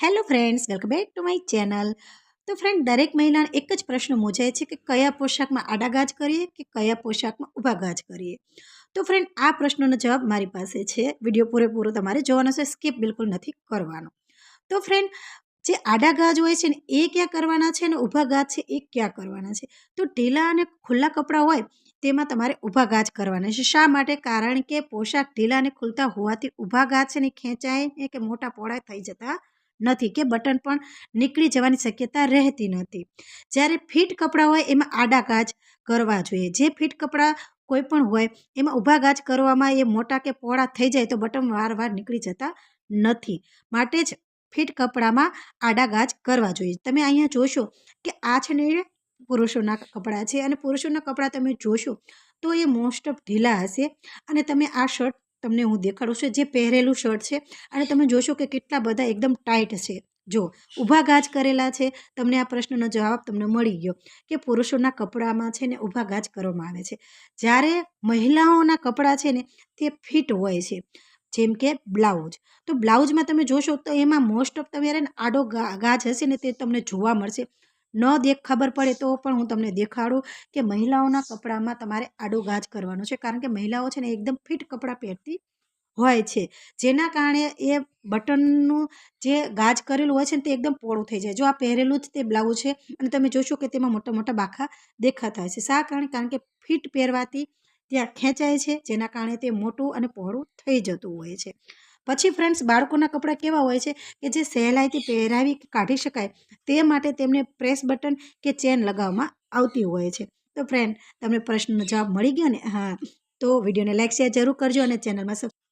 Hello friends welcome back to my channel તો friend દરેક મહિલાને એક જ પ્રશ્ન મૂંઝાય છે કે કયા પોશાકમાં આડા ગાજ કરીએ કે કયા પોશાકમાં ઊભા ગાજ કરીએ? તો ફ્રેન્ડ આ પ્રશ્નનો જવાબ મારી પાસે છે. વીડિયો પૂરેપૂરો તમારે જોવાનો છે સ્કીપ બિલકુલ નથી કરવાનો. તો ફ્રેન્ડ જે આડા ગાજ હોય છે ને, એ ક્યાં કરવાના છે અને ઊભા ગાજ છે, એ ક્યાં કરવાના છે? તો ઢીલા અને ખુલ્લા કપડાં હોય, તેમાં તમારે ઊભા ગાજ કરવાના છે. શા માટે? કારણ કે પોશાક ઢીલા અને ખુલતા હોવાથી ઊભા ગાજ છે ને, ખેંચાય કે મોટા પોળા થઈ જતા નથી કે બટન પણ નીકળી જવાની શક્યતા રહેતી નથી. જ્યારે ફિટ કપડાં હોય એમાં આડા ગાજ કરવા જોઈએ. જે ફિટ કપડાં કોઈ પણ હોય, એમાં ઊભા ગાજ કરવામાં એ મોટા કે પહોળા થઈ જાય તો બટન વારવાર નીકળી જતા નથી. માટે જ ફિટ કપડામાં આડા ગાજ કરવા જોઈએ. તમે અહીંયા જોશો કે આ છે ને પુરુષોના કપડાં છે અને પુરુષોના કપડાં તમે જોશો તો એ મોસ્ટ ઓફ ઢીલા હશે અને તમે આ શર્ટ તમને હું દેખાડું છું, જે પહેરેલું શર્ટ છે. અને તમે જોશો કે કેટલા બધા એકદમ ટાઈટ છે. જો, ઊભા ગાજ કરેલા છે. તમને આ પ્રશ્નનો જવાબ તમને મળી ગયો કે પુરુષોના કપડામાં છે ને ઊભા ગાજ કરવામાં આવે છે. જ્યારે મહિલાઓના કપડાં છે ને તે ફિટ હોય છે, જેમ કે બ્લાઉઝ. તો બ્લાઉઝમાં તમે જોશો તો એમાં મોસ્ટ ઓફ તમે આડો ગાજ હશે ને તે તમને જોવા મળશે. ન દેખ ખબર પડે તો પણ હું તમને દેખાડું કે મહિલાઓના કપડામાં તમારે આડો ગાજ કરવાનો છે. કારણ કે મહિલાઓ છે ને એકદમ ફિટ કપડાં પહેરતી હોય છે. જેના કારણે એ બટનનું જે ગાજ કરેલું હોય છે ને તે એકદમ પોળું થઈ જાય. જો આ પહેરેલું જ તે બ્લાઉઝ છે અને તમે જોશો કે તેમાં મોટા મોટા બાખા દેખાતા હોય છે. શા કારણે? કારણ કે ફિટ પહેરવાથી ત્યાં ખેંચાય છે, જેના કારણે તે મોટું અને પહોળું થઈ જતું હોય છે. પછી ફ્રેન્ડ્સ બાળકોના કપડાં કેવા હોય છે કે જે સહેલાઈથી પહેરાવી કાઢી શકાય તે માટે તેમને પ્રેસ બટન કે ચેન લગાવવામાં આવતી હોય છે. તો ફ્રેન્ડ તમને પ્રશ્નનો જવાબ મળી ગયો ને? હા, તો વિડીયોને લાઈક શેર જરૂર કરજો અને ચેનલમાં સબસ્ક્રાઈબ